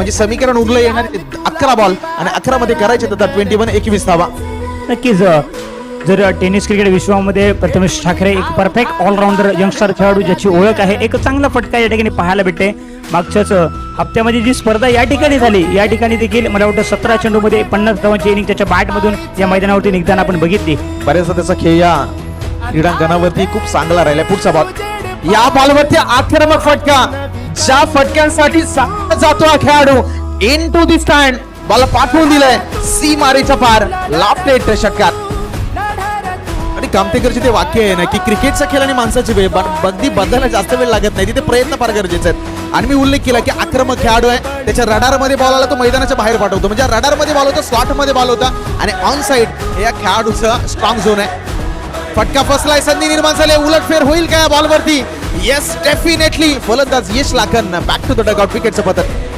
म्हणजे समीकरण उरलं येणार अकरा बॉल आणि अकरा मध्ये करायचे तर ट्वेंटी वन एकवीस धावा. नक्कीच जर टेनिस क्रिकेट विश्वामध्ये प्रथमेश ठाकरे एक परफेक्ट ऑलराऊंडर यंगस्टर खेळाडू ज्याची ओळख आहे एक चांगला फटका या ठिकाणी पाहायला भेटते. मागच्याच हप्त्यामध्ये जी स्पर्धा या ठिकाणी झाली या ठिकाणी देखील मला वाटतं सतरा चेंडूमध्ये पन्नास धावांची इनिंग त्याच्या बॅटमधून या मैदानावरती निघताना आपण बघितली. बऱ्याचदा त्याचा खेळ या क्रीडांगणावरती खूप चांगला राहिला पुढचा बॉल या बॉलवरती आक्रमक फटका. ज्या फटक्यांसाठी सा- जातो हा खेळाडू. Into the stand ball पाठवून दिलाय. सी मारेच्या पार. लाफ्टेट षटकार आणि कामतेकरचे ते वाक्य आहे ना की क्रिकेटचा खेळ आणि माणसाची वेळ ब- अगदी बदलायला जास्त वेळ लागत नाही. तिथे प्रयत्न फार गरजेचे आहेत. आणि मी उल्लेख केला की आक्रमक खेळाडू आहे. त्याच्या रडारमध्ये बॉल आला तो मैदानाच्या बाहेर पाठवतो. म्हणजे रडारमध्ये बॉल होता स्लॉटमध्ये बॉल होता. आणि ऑन साइड हे या खेळाडूचा स्ट्रॉंग झोन आहे. फटका फसलाय संधी निर्माण झाली उलटफेर होईल का या बॉलवरती येस डेफिनेटली फलंदाज Yash Lakhan. Back to the dugout विकेटचं पतन.